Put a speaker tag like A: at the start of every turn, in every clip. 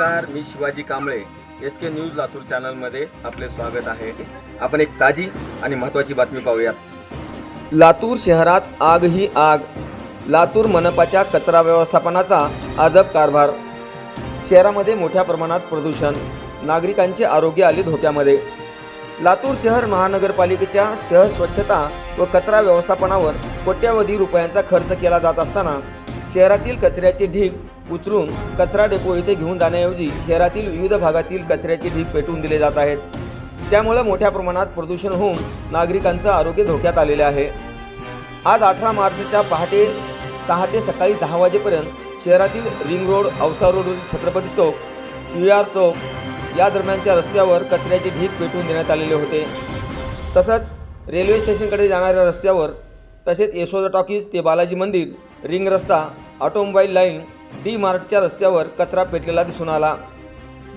A: मी Shivaji Kamble S K news Latur चॅनलमध्ये आपले स्वागत आहे. आपण एक ताजी आणि महत्त्वाची बातमी पाहूयात.
B: लातूर शहरात आग ही आग. लातूर मनपाच्या कचरा व्यवस्थापनाचा अजब कारभार. शहरामध्ये मोठ्या प्रमाणात प्रदूषण. नागरिकांचे आरोग्य आले धोक्यामध्ये. लातूर शहर महानगरपालिकेच्या शहर स्वच्छता व कचरा व्यवस्थापनावर कोट्यावधी रुपयांचा खर्च केला जात असताना शहरातील कचऱ्याचे ढीग उचलून कचरा डेपो येथे घेऊन जाण्याऐवजी शहरातील विविध भागातील कचऱ्याचे ढीग पेटवून दिले जात आहेत. त्यामुळे मोठ्या प्रमाणात प्रदूषण होऊन नागरिकांचं आरोग्य धोक्यात आलेले आहे. आज अठरा मार्चच्या पहाटे सहा ते सकाळी दहा वाजेपर्यंत शहरातील ring road Ausa road Chhatrapati Chowk P R Chowk या दरम्यानच्या रस्त्यावर कचऱ्याचे ढीग पेटवून देण्यात आलेले होते. तसंच रेल्वे स्टेशनकडे जाणाऱ्या रस्त्यावर तसेच यशोदा टॉकीज ते बालाजी मंदिर रिंग रस्ता ऑटोमोबाईल लाईन डी मार्टच्या रस्त्यावर कचरा पेटलेला दिसून आला.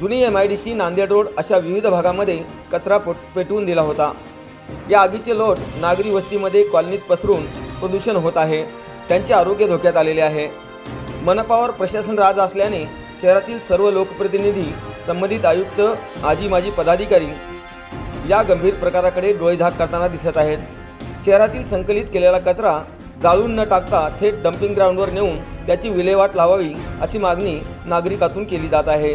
B: जुनी M I D C Nanded road अशा विविध भागामध्ये कचरा पोट- पेटवून दिला होता. या आगीचे लोट नागरी वस्तीमध्ये कॉलनीत पसरून प्रदूषण होत आहे. त्यांचे आरोग्य धोक्यात आलेले आहे. मनपावर प्रशासन राज असल्याने शहरातील सर्व लोकप्रतिनिधी संबंधित आयुक्त आजी माजी पदाधिकारी या गंभीर प्रकाराकडे डोळेझाक करताना दिसत आहेत. शहरातील संकलित केलेला कचरा जाळून न टाकता थेट डम्पिंग ग्राउंडवर नेऊन त्याची विल्हेवाट लावावी अशी मागणी नागरिकातून केली जात आहे.